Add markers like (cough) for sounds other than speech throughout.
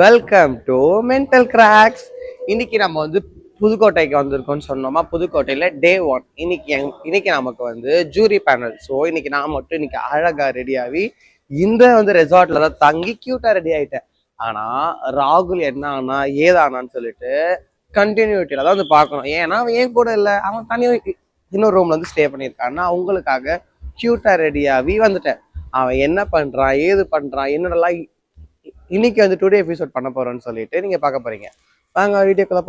Welcome to mental cracks இன்னைக்கு நம்ம வந்து புதுக்கோட்டைக்கு வந்திருக்கோம்னு சொன்னோமா? புதுக்கோட்டையில டே ஒன் இன்னைக்கு எங் இன்னைக்கு நமக்கு வந்து ஜூரி பேனல் ஸோ இன்னைக்கு நான் மட்டும் இன்னைக்கு அழகாக ரெடியாகி இந்த வந்து ரெசார்ட்ல தான் தங்கி க்யூட்டாக ரெடி ஆகிட்டேன் ஆனால் ராகுல் என்ன ஆனா ஏதானான்னு சொல்லிட்டு கண்டினியூட்டியில தான் வந்து பார்க்கணும். ஏன்னா அவன் ஏன் கூட இல்லை? அவன் தனி இன்னொரு ரூம்ல வந்து ஸ்டே பண்ணியிருக்கான்னா அவங்களுக்காக க்யூட்டாக ரெடியாகி ரெடி ஆகி வந்துட்டேன். அவன் என்ன பண்ணுறான் ஏது பண்ணுறான் என்னடெல்லாம் இன்னைக்கு வந்து டுடே எபிசோட் பண்ண போறோம்னு சொல்லிட்டு நீங்க பார்க்க போறீங்க. வாங்க வீடியோக்குள்ள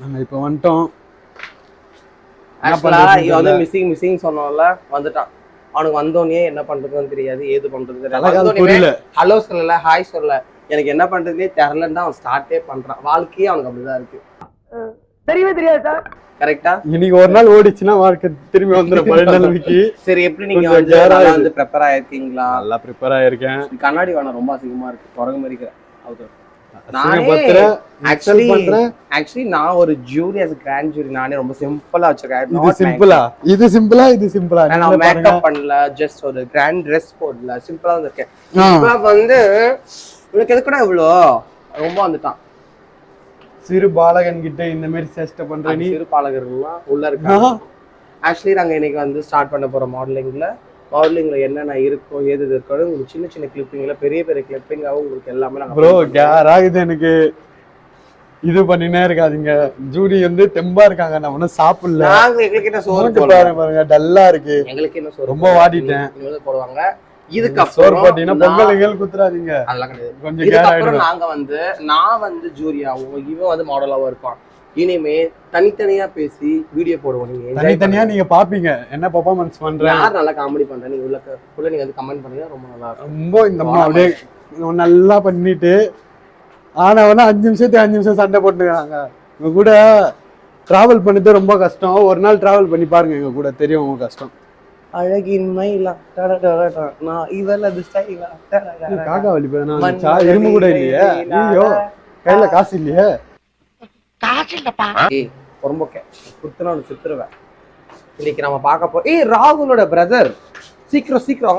நாங்க இப்ப வந்துட்டோம். ஆக்சுவலா பண்றதுன்னு இவன் வந்து. மிஸ்ஸிங் மிஸ்ஸிங் சொன்னோம்ல வந்துட்டான். அவனுக்கு வந்தோடனே என்ன பண்றதுன்னு தெரியாது ஏது பண்றது புரியல. ஹலோ சொல்லல ஹாய் சொல்லல. எனக்கு என்ன பண்றதுனே தெரியலன்னு அவன் ஸ்டார்ட்டே பண்றான். வாழ்க்கையே அவனுக்கு அப்படிதான் இருக்கு. தெரியவே தெரியாது சார்? கரெக்டா இன்னைக்கு ஒரு நாள் ஓடிச்சுன்னா வாழ்க்கை திரும்பி வந்துடும் பழைய (laughs) நிலைமைக்கு சரி எப்படி நீங்க வந்து. வந்து ப்ரிப்பேர் ஆயிருக்கீங்களா? நல்லா ப்ரிப்பேர் ஆயிருக்கேன். கண்ணாடி வேணாம் ரொம்ப அசிங்கமா இருக்கு. குரங்கு மாதிரி இருக்கு. ஆக்சுவலி நான் ஒரு ஜூரி கிராண்ட் ஜூரி நானே ரொம்ப சிம்பிளா வச்சிருக்கேன். இது சிம்பிளா இது சிம்பிளா இது சிம்பிளா நான் மேக்கப் பண்ணல ஜஸ்ட் ஒரு கிராண்ட் ட்ரெஸ் போடல. சிம்பிளா வந்து இருக்கேன் ஆ. இப்ப வந்து உனக்கு எதுக்குடா இவ்வளோ ரொம்ப வந்துட்டான். சிறு பாலகன் கிட்ட இந்த மாதிரி சேஷ்டை பண்ற நீ. சிறு பாலகர்கள்லாம் உள்ள இருக்காங்க. ஆக்சுவலி நாங்க இன்னைக்கு வந்து ஸ்டார்ட் பண்ண போறோம் மாடலிங்ல மாடலிங்ல என்னென்ன இருக்கோ ஏது எது இருக்கோ உங்களுக்கு சின்ன சின்ன கிளிப்பிங்ல பெரிய பெரிய கிளிப்பிங்காவும் உங்களுக்கு எல்லாமே நாங்க ப்ரோ ஆகுது எனக்கு இது பண்ணினே இருக்காதீங்க. ஜூடி வந்து தெம்பா இருக்காங்க நான் ஒன்னும் சாப்பிடல. எங்களுக்கு என்ன சோறு. பாருங்க பாருங்க டல்லா இருக்கு. எங்களுக்கு என்ன சோறு ரொம்ப. வாடிட்டேன். போடுவாங்க. சோறு இதுக்கப்புறம் போட்டீங்கன்னா பொங்கல் குத்துறாதீங்க. அதெல்லாம் கிடையாது. கொஞ்சம் நாங்க வந்து நான் வந்து ஜூரியாவும் இவன் வந்து மாடலாவும் இருப்பான். இனிமே தனித்தனியா பேசி வீடியோ போடுவோம். நீங்க தனித்தனியா. நீங்க பாப்பீங்க. என்ன பெர்ஃபார்மன்ஸ் பண்றேன் யார் நல்லா காமெடி பண்றேன் நீங்க உள்ள உள்ள நீங்க வந்து கமெண்ட் பண்ணுங்க ரொம்ப நல்லா இருக்கும். ரொம்ப இந்த அம்மா அப்படியே நல்லா பண்ணிட்டு ஆனவனா அஞ்சு நிமிஷத்துக்கு அஞ்சு நிமிஷம் சண்டை போட்டுக்கிறாங்க. இவங்க கூட டிராவல் பண்ணது ரொம்ப கஷ்டம். ஒரு நாள் டிராவல் பண்ணி பாருங்க எங்க கூட தெரியும் உங்க கஷ்டம். அழகின்மை நான் இவளது ஸ்டைலா இது காக்கா வலி எறும்பு கூட இல்லையே. ஐயோ கையில காசு இல்லையே. ஏய் பொறும்போக்க குத்துன ஒன்று சித்துருவேன் இன்னைக்கு நம்ம பார்க்க போ ஏய் ராகுலோட பிரதர் சீக்கிரம் சீக்கிரம்.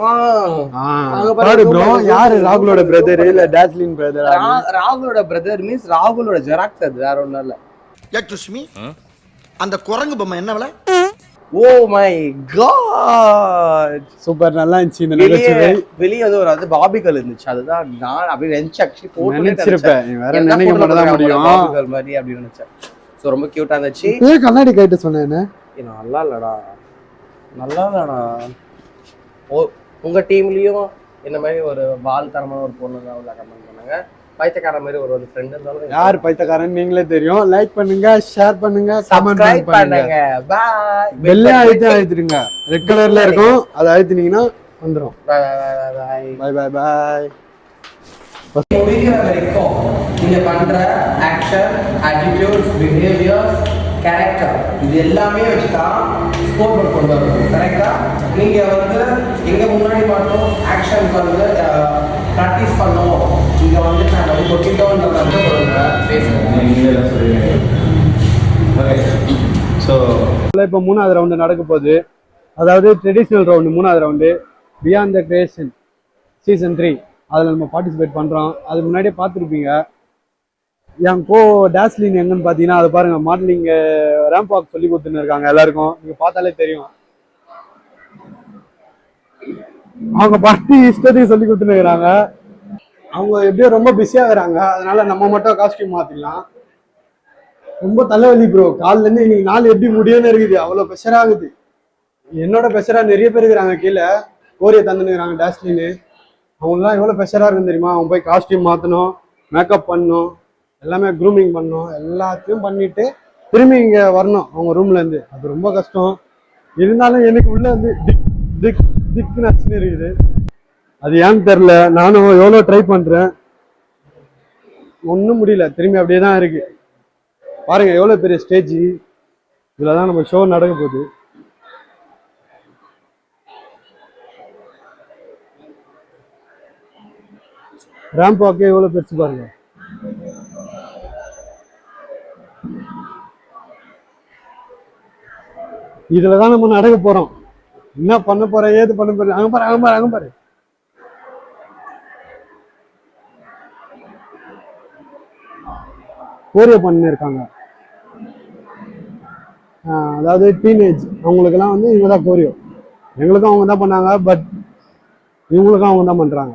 பாரு, பாரு யாரு ராகுலோட பிரதர் இல்ல டாஸ்லின் பிரதர் ராகுலோட பிரதர் மீன்ஸ் ராகுலோட ஜெராக்ஸ் அது வேற ஒண்ணும் இல்ல. யக்ஷுஷ்மி அந்த குரங்கு பொம்மை என்ன விலை? ஓ மை காட் சூப்பர் நல்லா இருந்துச்சு இந்த நிகழ்ச்சியை வெளியே வந்து ஒரு அது பாபிகள் இருந்துச்சு. அதுதான் நான் அப்படியே நினைச்சு ஆக்சுவலி போட்டோ நினைச்சிருப்பேன். வேற நினைக்க மட்டும் தான் முடியும். பாபிகள் மாதிரி அப்படின்னு நினைச்சேன். சோ ரொம்ப கியூட்டா இருந்துச்சு. ஏன் கண்ணாடி கேட்டு சொன்னேன் நல்லா இல்லடா. நல்லா இல்லடா. ஓ உங்க டீம்லயும் இந்த மாதிரி ஒரு வால் தரமான ஒரு பொண்ணு தான் உள்ள கமெண்ட் பண்ணுங்க. பைத்தியக்கார மாதிரி ஒரு ஒரு ஃப்ரெண்ட் இருந்தாலும் யார் பைத்தக்காரன் நீங்களே தெரியும். லைக் பண்ணுங்க ஷேர் பண்ணுங்க கமெண்ட் சப்ஸ்கிரைப் பண்ணுங்க. பாய் பெல்லே அழுத்தி அழுத்திடுங்க. ரெட் கலர்ல இருக்கும். அதை அழுத்தினீங்கன்னா வந்துரும். பாய் பாய் பை பை பாய் முடிகிற வரைக்கும் நீங்க பண்ற ஆக்ஷன் ஆட்டிடியூட்ஸ் பிஹேவியர்ஸ் கேரக்டர் இது எல்லாமே வச்சுதான் ஸ்கோர் போர்ட் கொண்டு வரணும். கரெக்டா நீங்க வந்து எங்க முன்னாடி மட்டும் ஆக்ஷன் வந்து ப்ராக்டிஸ் பண்ணோம். இங்க வந்து நான் வந்து கொட்டிட்டோன்ற வந்து ஸோ இப்போ மூணாவது ரவுண்டு நடக்க போகுது. அதாவது ட்ரெடிஷ்னல் ரவுண்டு மூணாவது round beyond the creation season three அதில் நம்ம பார்ட்டிசிபேட் பண்ணுறோம் அது முன்னாடியே பார்த்துருப்பீங்க. என் கோ டேஸ்லின் எங்கன்னு பார்த்தீங்கன்னா அதை பாருங்க மாடலிங் ரேம்ப் வாக் சொல்லி கொடுத்துன்னு இருக்காங்க எல்லாருக்கும். நீங்க பார்த்தாலே தெரியும். அவங்க பாட்டி இஷ்டத்தையும் சொல்லி கொடுத்துன்னு இருக்கிறாங்க. அவங்க எப்படியோ ரொம்ப பிஸியாக இருக்கிறாங்க. அதனால நம்ம மட்டும் காஸ்டியூம் மாற்றிடலாம் ரொம்ப தலைவலி ப்ரோ கால்ல இருந்து இன்னைக்கு நாள் எப்படி முடியும்னு இருக்குது. அவ்வளோ பிரஷர் ஆகுது என்னோட ப்ரெஷரா நிறைய பேர் இருக்கிறாங்க கீழே. கோரிய தந்துனுக்குறாங்க டேஸ்லின்னு அவங்களாம் எவ்வளோ ப்ரெஷராக இருக்குன்னு தெரியுமா? அவன் போய் காஸ்டியூம் மாற்றணும் மேக்கப் பண்ணணும். எல்லாமே க்ரூமிங் பண்ணோம். எல்லாத்தையும் பண்ணிட்டு திரும்பி இங்கே வரணும் அவங்க ரூம்லேருந்து அது ரொம்ப கஷ்டம். இருந்தாலும் எனக்கு உள்ள வந்து டிக் டிக் டிக் இருக்குது. அது ஏன்னு தெரில நானும் எவ்வளோ ட்ரை பண்ணுறேன் ஒன்றும் முடியல. திரும்பி அப்படியே தான் இருக்குது பாருங்கள் எவ்வளோ பெரிய ஸ்டேஜ் இதில் தான் நம்ம ஷோ நடக்க போகுது. ரேம்ப் வாக்கே எவ்வளோ பெருசு பாருங்கள் இதில் தான் நம்ம நடக்க போறோம். என்ன பண்ண போறோம் ஏது பண்ண போறோம் அங்க பாரு அங்க பாரு அங்க பாரு. கோரியோ பண்ணி இருக்காங்க அதாவது டீனேஜ் அவங்களுக்கெல்லாம் வந்து இவங்க தான் கோரியோ எங்களுக்கும் அவங்க தான் பண்ணாங்க பட் இவங்களுக்கும் அவங்க தான் பண்றாங்க.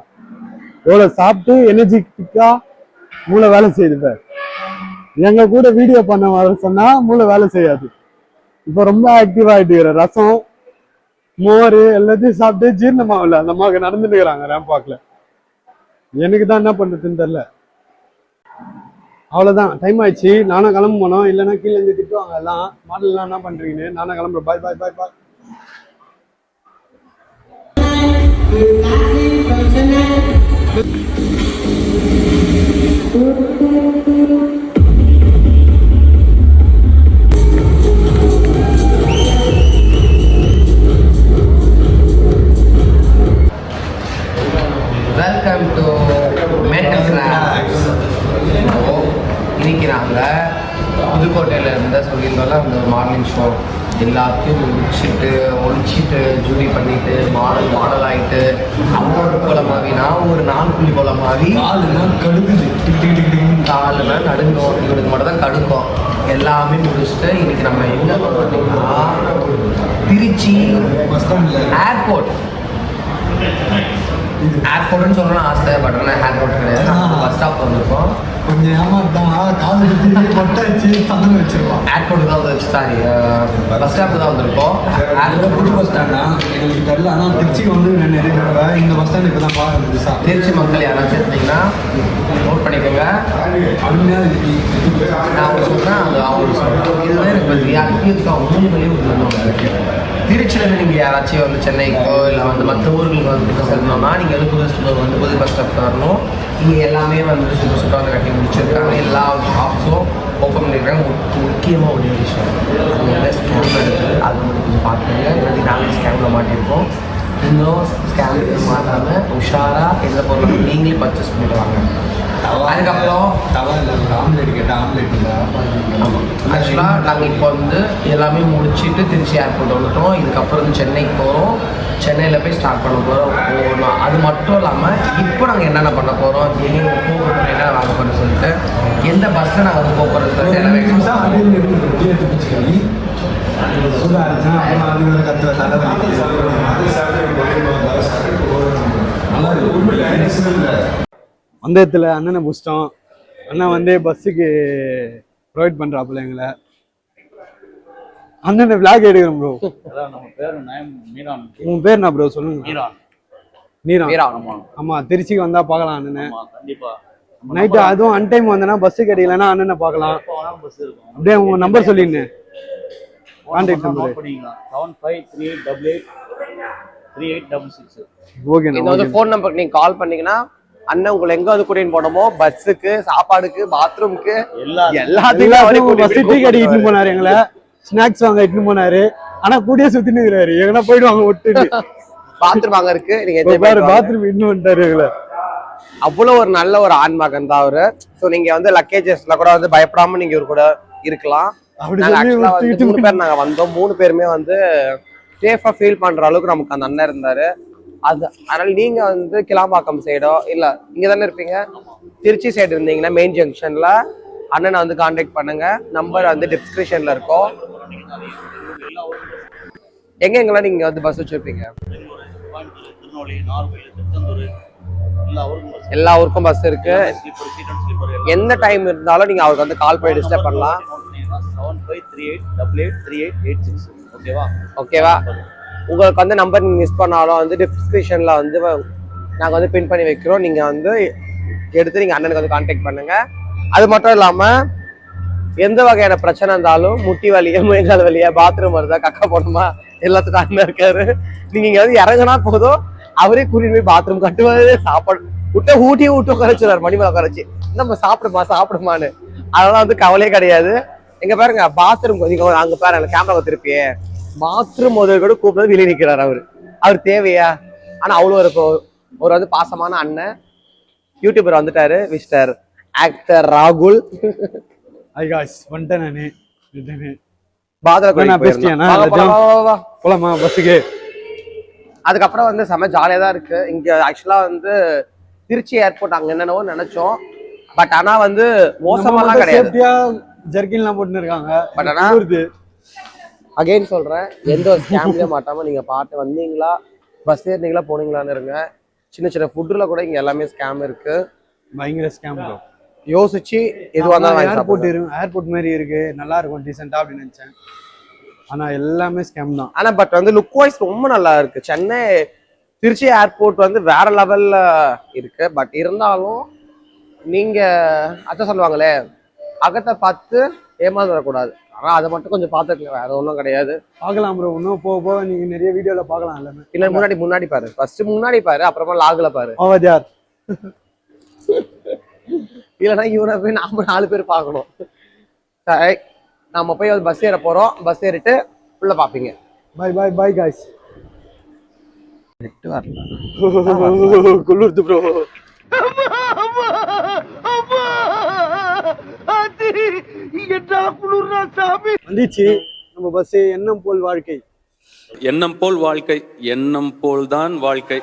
எவ்வளோ சாப்பிட்டு எனர்ஜிட்டிக்காக மூளை வேலை செய்யுது பார். எங்க கூட வீடியோ பண்ண வர சொன்னா மூளை வேலை செய்யாது. இப்போ ரொம்ப ஆக்டிவ் ஆயிட்டு ரசம் மோர் எல்லாத்தையும் சாப்பிட்டு ஜீரணமாகல அந்த அம்மாவுக்கு நடந்துட்டு இருக்கிறாங்க ரேம்பாக்ல எனக்கு தான் என்ன பண்றதுன்னு தெரில அவ்வளோதான் டைம் ஆயிடுச்சு. நானும் கிளம்ப போனோம். இல்லைன்னா கீழே இருந்து திட்டுவாங்க. எல்லாம் மாடல்லாம் என்ன பண்றீங்கன்னு. நானும் கிளம்புறேன். பாய் பாய் பாய் பாய் வெல்கம் புதுக்கோட்டையில் இருந்த சொல்லியிருந்தோம்ல அந்த மார்னிங் ஷோ எல்லாத்தையும் முடிச்சுட்டு ஒழிச்சிட்டு ஜூரி பண்ணிட்டு மாடல் மாடல் ஆகிட்டு அவங்க ஒரு குளமாவி நான் ஒரு நாள் புள்ளி குளமாவி காலுனா நடுங்கும் இவனுக்கு மட்டும் தான் கடுக்கும் எல்லாமே முடிச்சுட்டு இன்னைக்கு நம்ம எங்கே பார்த்தீங்கன்னா திருச்சி ஏர்போர்ட் ஏர்போர்ட்னு சொல்லணும்னு ஆசை பட் ஆனால் ஏர்போர்ட் கிடையாது. பஸ் ஸ்டாப் வந்திருக்கோம். கொஞ்சம் ஏமாத்தான் காசு கொட்டாச்சு (laughs) தந்து வச்சிருவான். ஏர்போர்ட் தான் வந்து சாரி பஸ் ஸ்டாப் தான் வந்திருக்கோம். அதுதான் புது பஸ் ஸ்டாண்டா எங்களுக்கு தெரியல. ஆனால் திருச்சிக்கு வந்து நான் நிறைய தடவை இந்த பஸ் ஸ்டாண்ட் இப்போ தான் பார்க்குறது புதுசா திருச்சி மக்கள் யாராச்சும் இருந்தீங்கன்னா நோட் பண்ணிக்கோங்க. அருமையாக நான் அவங்க சொல்கிறேன் அது அவங்க சொல்கிறேன் இதுதான் எனக்கு ரியாலிட்டி அவங்க மூணு விட்டுருந்தோம் திருச்சியிலேருந்து நீங்கள் யாராச்சும் வந்து சென்னைக்கோ இல்லை வந்து மற்ற ஊர்களுக்கு வந்து செல்லணும்னா நீங்கள் வந்து புது ஸ்டோர் வந்து புது பஸ் ஸ்டாப் வரணும். இங்கே எல்லாமே வந்து சூப்பர் சூப்பராக வந்து கட்டி முடிச்சிருக்காங்க. எல்லா ஷாப்ஸும் ஓப்பன் பண்ணியிருக்காங்க முக்கியமாக ஒரு விஷயம். அங்கே ஸ்கேம் எடுத்து அது வந்து கொஞ்சம் பார்த்துக்கோங்க. இல்லாட்டி நாங்கள் ஸ்கேமில் மாட்டியிருக்கோம். இன்னும் ஸ்கேம் மாட்டாமல் உஷாராக எந்த பொருளும் நீங்களே பர்ச்சேஸ் பண்ணிட்டு வாங்க. அதுக்கப்புறம் தவா இல்லை ஒரு ஆம்லேட் கேட்டால் ஆம்லேட் இல்லை ஆக்சுவலாக நாங்கள் இப்போ வந்து எல்லாமே முடிச்சுட்டு திருச்சி ஏர்போர்ட் வந்துட்டோம். இதுக்கப்புறம் வந்து சென்னைக்கு போகிறோம் சென்னையில் போய் ஸ்டார்ட் பண்ண போகிறோம் அது மட்டும் இல்லாமல் இப்போ நாங்கள் என்னென்ன பண்ண போகிறோம் எங்கே போக போகிறோம் என்ன வாங்க போகிறோம்னு சொல்லிட்டு எந்த பஸ்ஸில் நாங்கள் வந்து போக போகிறோம்னு சொல்லிட்டு எல்லாமே நல்லா இருக்கு. அந்த இடத்துல அண்ணனை புஷ்டம் அண்ணன் வந்து பஸ்ஸுக்கு ப்ரொவைட் பண்ணுறாப்புல எங்களை. அண்ணனை விளாக் எடுக்கிறோம் ப்ரோ அதான் நம்ம பேரு நயம் மீரான். உன் பேர் என்ன ப்ரோ சொல்லுங்க. மீரான். ஆமா. திருச்சிக்கு வந்தா பார்க்கலாம் அண்ணனை. ஆமா கண்டிப்பா. நைட்டு அதுவும் அன்டைம் வந்தனா பஸ் கிடைக்கலன்னா அண்ணனை பார்க்கலாம். அப்படியே உங்க நம்பர் சொல்லிடுங்க. கான்டாக்ட் நம்பர் பண்ணிக்கலாம் seven five three eight double eight three eight double six ஓகேண்ணா இந்த ஃபோன் நம்பருக்கு நீங்கள் கால் பண்ணீங்கன்னா அண்ணன் உங்களை எங்க வந்து கூட்டின்னு போனோமோ? பஸ்ஸுக்கு சாப்பாடுக்கு பாத்ரூமுக்கு எல்லா எல்லாத்துக்கும் அவரே எல்லாத்தையும் பஸ் டீ கடை கூட்டிட்டு இட்டுன்னு போனாரு எங்களை. ஸ்நாக்ஸ் வாங்க இட்டுன்னு போனாரு. ஆனா கூடிய சுத்தின்னு இருக்கிறாரு. எங்கன்னா போயிடுவாங்க விட்டுட்டு பாத்ரூம் (laughs) அங்க இருக்கு. நீங்க வாங்க. பாத்ரூம் இட்டுன்னு வந்துட்டாரு எங்களை. அவ்வளவு ஒரு நல்ல ஒரு ஆண்மகன் தான் அவரு. சோ நீங்க வந்து லக்கேஜஸ்ல கூட வந்து பயப்படாம நீங்க இவர் கூட இருக்கலாம். மூணு பேர் நாங்க வந்தோம். மூணு பேருமே வந்து சேஃபா ஃபீல் பண்ற அளவுக்கு நமக்கு அந்த அண்ணன் இருந்தாரு. அது அதனால நீங்க வந்து கிளாம்பாக்கம் சைடோ இல்ல இங்க தானே இருப்பீங்க? திருச்சி சைடு இருந்தீங்கன்னா மெயின் ஜங்ஷன்ல அண்ணனை வந்து காண்டாக்ட் பண்ணுங்க. நம்பர் வந்து டிஸ்கிரிப்ஷன்ல இருக்கும். எங்க எங்கெல்லாம் நீங்க வந்து பஸ் வச்சிருப்பீங்க? எல்லா ஊருக்கும் பஸ் இருக்கு. எந்த டைம் இருந்தாலும் நீங்க அவருக்கு வந்து கால் பண்ணி டிஸ்டர்ப் பண்ணலாம். ஓகேவா ஓகேவா உங்களுக்கு வந்து நம்பர் மிஸ் பண்ணாலும் வந்து டிஸ்கிரிப்ஷனில் வந்து நாங்கள் வந்து பின் பண்ணி வைக்கிறோம். நீங்கள் வந்து எடுத்து நீங்கள் அண்ணனுக்கு வந்து கான்டாக்ட் பண்ணுங்கள் அது மட்டும் இல்லாமல் எந்த வகையான பிரச்சனை இருந்தாலும் முட்டி வலியா முயங்கால் வலியா பாத்ரூம் வருதா கக்கா போடணுமா எல்லாத்துக்கும் அண்ணன் இருக்காரு. நீங்கள் இங்கே வந்து இறங்குனா போதும். அவரே கூட்டிட்டு போய் பாத்ரூம் கட்டுவாரு சாப்பாடு விட்ட ஊட்டி ஊட்டி உட்காரச்சுறாரு மணிமலை உட்காரச்சு நம்ம சாப்பிடுமா சாப்பிடுமான்னு. அதெல்லாம் வந்து கவலையே கிடையாது. எங்க பாருங்க பாத்ரூம் நீங்க அங்க பாருங்க கேமரா திருப்பியே. பாத்ரூம் முதல் கூட கூப்பிட்டு வெளியே நிக்கிறாரு அவரு. அவர் தேவையா? ஆனா அவ்வளோ இருக்கும் ஒரு வந்து பாசமான அண்ணன். யூடியூபர் வந்துட்டாரு மிஸ்டர் ஆக்டர் ராகுல். ஐ காய்ஸ் வந்துட்டேன் நானு? போலாமா பஸ்ஸுக்கு அதுக்கப்புறம் வந்து செம ஜாலியா தான் இருக்கு. இங்க ஆக்சுவலா வந்து திருச்சி ஏர்போர்ட் அங்க என்னென்னவோ நினைச்சோம். பட் ஆனா வந்து மோசமாலாம் கிடையாது. ஜர்கின்லாம் போட்டுன்னு இருக்காங்க. But ஆனா-. அகைன் சொல்றேன் எந்த ஒரு ஸ்கேம்லயும் மாட்டாம நீங்க பாட்டு வந்தீங்களா பஸ் ஏறினீங்களா போனீங்களான்னு இருங்க. சின்ன சின்ன ஃபுட்ல கூட இங்க எல்லாமே ஸ்கேம் இருக்கு. பயங்கர ஸ்கேம் யோசிச்சு எதுவா இருந்தாலும் ஏர்போர்ட். ஏர்போர்ட் மாதிரி இருக்கு நல்லா இருக்கும் டீசெண்டா அப்படின்னு நினைச்சேன். ஆனா எல்லாமே ஸ்கேம் தான். ஆனா பட் வந்து லுக் வைஸ் ரொம்ப நல்லா இருக்கு. சென்னை திருச்சி ஏர்போர்ட் வந்து வேற லெவல்ல இருக்கு. பட் இருந்தாலும் நீங்க அதான் சொல்லுவாங்களே அகத்தை பார்த்து ஏமாந்துடக்கூடாது ஆனா அதை மட்டும் கொஞ்சம் பார்த்துக்கலாம் வேற ஒன்றும் கிடையாது. பார்க்கலாம் ப்ரோ இன்னும் போக போக நீங்க நிறைய வீடியோல பார்க்கலாம் எல்லாமே. பின்னாடி முன்னாடி முன்னாடி பாரு. ஃபர்ஸ்ட் முன்னாடி பாரு அப்புறமா லாகுல பாரு. அவதியார் இல்லைன்னா இவனை போய் நாம நாலு பேர் பார்க்கணும். நாம போய் பஸ் ஏற போறோம். பஸ் ஏறிட்டு உள்ள பாப்பீங்க. பை பை பை காய்ஸ் வரல. (laughs) குளிர்து ப்ரோ வந்துச்சு. நம்ம பஸ் எண்ணம் போல் வாழ்க்கை. எண்ணம் போல் வாழ்க்கை எண்ணம் போல்தான் வாழ்க்கை.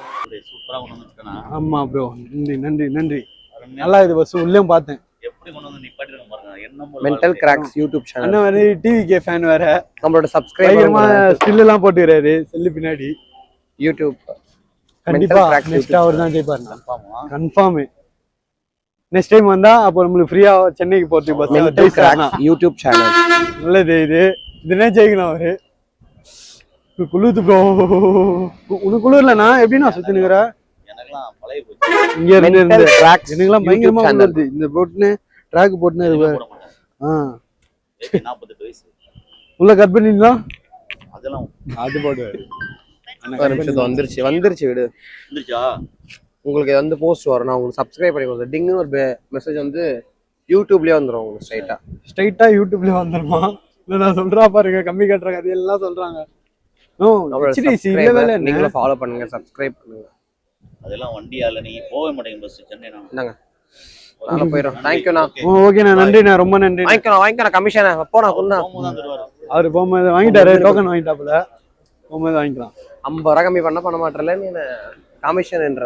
சூப்பரா ஆமா ப்ரோ நன்றி நன்றி நன்றி. நல்லா இது பஸ் உள்ளேயும் பார்த்தேன். எப்படி கொண்டு வந்து நிப்பாட்டிருக்க பாருங்க. என்ன மென்டல் கிராக்ஸ் யூடியூப் சேனல் அண்ணன் வந்து டிவி கே ஃபேன் வேற. நம்மளோட சப்ஸ்கிரைபர் ஸ்டில் எல்லாம் போட்டுக்கிறாரு. செல்லு பின்னாடி. யூடியூப் கண்டிப்பா. cracks நெக்ஸ்ட் YouTube அவர் தான் ஜெயிப்பாரு கன்ஃபார்ம் நெக்ஸ்ட் டைம் வந்தா அப்போ நம்மளுக்கு ஃப்ரீயா சென்னைக்கு போறதுக்கு பஸ் யூடியூப் சேனல் நல்லது இது. இதுனே ஜெயிக்கணும் அவரு? குளிர்து ப்ரோ உனக்கு குளிர்லண்ணா எப்படி நான் பழைய போச்சு. இங்க இருந்து இருந்து. எனக்குலாம் பயங்கரமா channel. குளிருது. இந்த போட்டுன்னு ட்ராக் போட்டுன்னு மாட்டேன். ஆ. உள்ள கட் பண்ணிடலாம் அதெல்லாம் அது போடு ஒரு நிமிஷம் வந்துருச்சு வந்துருச்சு விடு. இருந்துச்சா உங்களுக்கு வந்து போஸ்ட் வரும் நான் உங்களுக்கு சப்ஸ்கிரைப் பண்ணி கொடுத்தேன் டிங்னு ஒரு மெசேஜ் வந்து யூடியூப்லயே வந்துடும் உங்களுக்கு ஸ்ட்ரைட்டா ஸ்ட்ரைட்டா யூடியூப்ல வந்துருமா? இல்ல நான் சொல்றா பாருங்க கம்மி கட்டுற கதையெல்லாம் சொல்றாங்க. ஓ HDC இல்லவே இல்லை என்ன நீங்களும் ஃபாலோ பண்ணுங்க சப்ஸ்கிரைப் பண்ணுங்க. அதெல்லாம் வண்டியால நீ போகவே மாட்டேங்க பஸ். சென்னை நான். இந்தாங்க. நாங்க போயிடும் தேங்க்யூண்ணா ஓகேண்ணா. நன்றிண்ணா. ரொம்ப நன்றி வாங்கிக்கணும் வாங்கிக்கணும் கமிஷனை போனா தருவாரு. அவரு போகும்போது வாங்கிட்டாரு. டோக்கன் வாங்கிட்டாப்புல. போகும்போது வாங்கிக்கலாம். ஐம்பது ரூபா கம்மி பண்ண பண்ண மாட்டேல நீ கமிஷன் என்ற